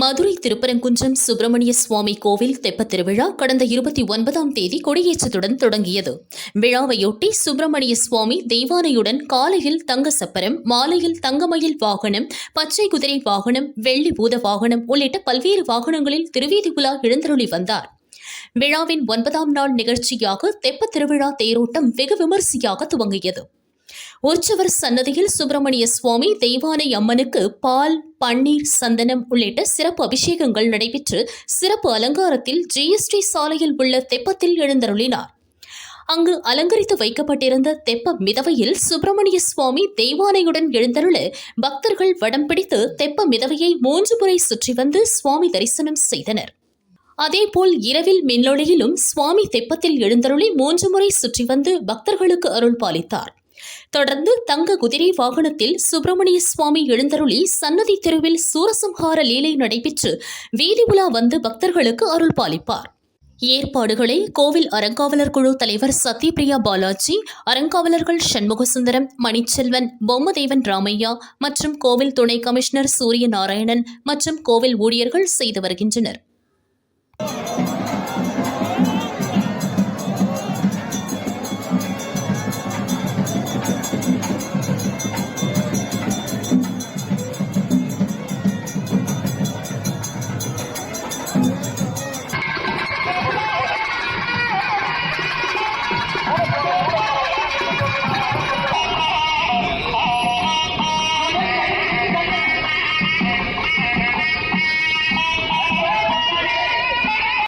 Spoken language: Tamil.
மதுரை திருப்பரங்குன்றம் சுப்பிரமணிய சுவாமி கோவில் தெப்பத் திருவிழா கடந்த இருபத்தி ஒன்பதாம் தேதி கொடியேற்றத்துடன் தொடங்கியது. விழாவையொட்டி சுப்பிரமணிய சுவாமி தெய்வானையுடன் காலையில் தங்க சப்பரம் மாலையில் தங்கமயில் வாகனம் பச்சை குதிரை வாகனம் வெள்ளி பூத வாகனம் உள்ளிட்ட பல்வேறு வாகனங்களில் திருவீதி உலா எழுந்தருளி வந்தார். விழாவின் ஒன்பதாம் நாள் நிகழ்ச்சியாக தெப்பத் திருவிழா தேரோட்டம் வெகு விமரிசையாக துவங்கியது. உற்சவர் சன்னதியில் சுப்பிரமணிய சுவாமி தெய்வானை அம்மனுக்கு பால் பன்னீர் சந்தனம் உள்ளிட்ட சிறப்பு அபிஷேகங்கள் நடைபெற்று சிறப்பு அலங்காரத்தில் ஜிஎஸ்டி சாலையில் உள்ள தெப்பத்தில் எழுந்தருளினார். அங்கு அலங்கரித்து வைக்கப்பட்டிருந்த தெப்ப மிதவையில் சுப்பிரமணிய சுவாமி தெய்வானையுடன் எழுந்தருள பக்தர்கள் வடம் பிடித்து தெப்ப மிதவையை மூன்று முறை சுற்றி வந்து சுவாமி தரிசனம் செய்தனர். அதேபோல் இரவில் மின்னொளியிலும் சுவாமி தெப்பத்தில் எழுந்தருளி மூன்று முறை சுற்றி வந்து பக்தர்களுக்கு அருள் பாலித்தார். தொடர்ந்து தங்க குதிரை வாகனத்தில் சுப்பிரமணிய சுவாமி எழுந்தருளி சன்னதி தெருவில் சூரசம்ஹார லீலை நடைபெற்று வீதி உலா வந்து பக்தர்களுக்கு அருள் பாலிப்பார். ஏற்பாடுகளை கோவில் அறங்காவலர் குழு தலைவர் சத்யபிரியா பாலாஜி அறங்காவலர்கள் சண்முகசுந்தரம் மணிச்செல்வன் பொம்மதேவன் ராமையா மற்றும் கோவில் துணை கமிஷனர் சூரிய நாராயணன் மற்றும் கோவில் ஊழியர்கள் செய்து வருகின்றனர்.